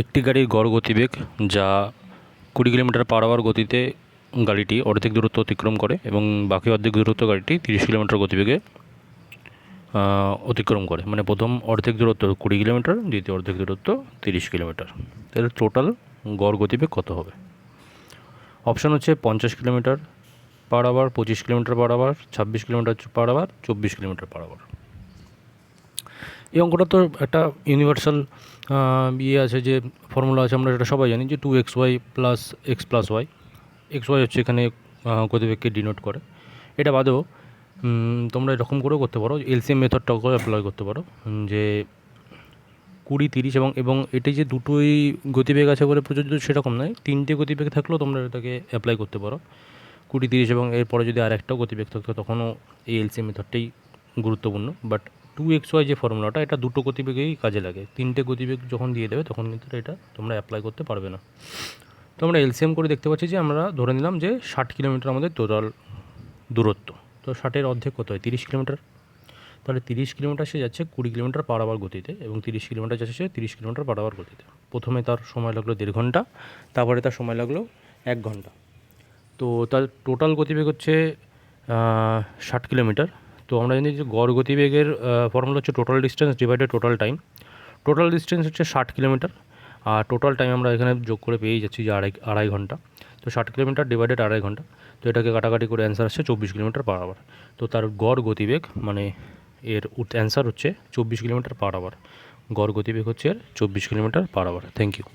একটি গাড়ির গড় গতিবেগ যা কুড়ি কিলোমিটার পার আওয়ার গতিতে গাড়িটি অর্ধেক দূরত্ব অতিক্রম করে এবং বাকি অর্ধেক দূরত্ব গাড়িটি তিরিশ কিলোমিটার গতিবেগে অতিক্রম করে। মানে প্রথম অর্ধেক দূরত্ব কুড়ি কিলোমিটার, দ্বিতীয় অর্ধেক দূরত্ব তিরিশ কিলোমিটার। তাহলে টোটাল গড় গতিবেগ কত হবে? অপশান হচ্ছে পঞ্চাশ কিলোমিটার পার আওয়ার পঁচিশ কিলোমিটার পার আওয়ার ছাব্বিশ কিলোমিটার পার আওয়ার চব্বিশ কিলোমিটার পার আওয়ার এই অঙ্কটা তো একটা ইউনিভার্সাল ইয়ে আছে যে ফর্মুলা আছে, আমরা এটা সবাই জানি যে two X Y plus X plus Y X Y হচ্ছে এখানে গতিবেগকে ডিনোট করে। এটা বাদেও তোমরা এরকম করেও করতে পারো এলসিএম মেথডটাও অ্যাপ্লাই করতে পারো যে কুড়ি, তিরিশ এবং এবং এটি যে দুটোই গতিবেগ আছে বলে প্রযোজ্য সেরকম নয়, তিনটে গতিবেগ থাকলেও তোমরা এটাকে অ্যাপ্লাই করতে পারো। কুড়ি, তিরিশ এবং এরপরে যদি আর একটাও গতিবেগ থাকতো তখনও এই এলসিএম মেথডটাই গুরুত্বপূর্ণ বাট টু এক্স ওয়াই যে ফর্মুলাটা এটা দুটো গতিবেগেই কাজে লাগে। তিনটে গতিবেগ যখন দিয়ে দেবে, তখন কিন্তু এটা তোমরা অ্যাপ্লাই করতে পারবে না। তো আমরা এলসিএম করে দেখতে পাচ্ছি যে, আমরা ধরে নিলাম যে ষাট কিলোমিটার আমাদের টোটাল দূরত্ব। তো ষাটের অর্ধেক কত হয়? তিরিশ কিলোমিটার। তাহলে তিরিশ কিলোমিটার সে যাচ্ছে কুড়ি কিলোমিটার পার আওয়ার গতিতে এবং তিরিশ কিলোমিটার যাচ্ছে সে তিরিশ কিলোমিটার পার আওয়ার গতিতে। প্রথমে তার সময় লাগল দেড় ঘণ্টা, তারপরে তার সময় লাগল এক ঘণ্টা। তো তার টোটাল গতিবেগ হচ্ছে ষাট কিলোমিটার। তো আমরা জানি যে গড় গতিবেগের ফর্মুলা হচ্ছে total distance divided total time total distance হচ্ছে ষাট কিলোমিটার, আর টোটাল টাইম আমরা এখানে যোগ করে পেয়ে যাচ্ছি যে আড়াই আড়াই ঘণ্টা। তো ষাট কিলোমিটার ডিভাইডেড আড়াই ঘণ্টা, তো এটাকে কাটাকাটি করে অ্যান্সার আসছে চব্বিশ কিলোমিটার পার আওয়ার তো তার গড় গতিবেগ মানে এর অ্যান্সার হচ্ছে চব্বিশ কিলোমিটার পার আওয়ার গড় গতিবেগ হচ্ছে এর চব্বিশ kilometre per hour thank you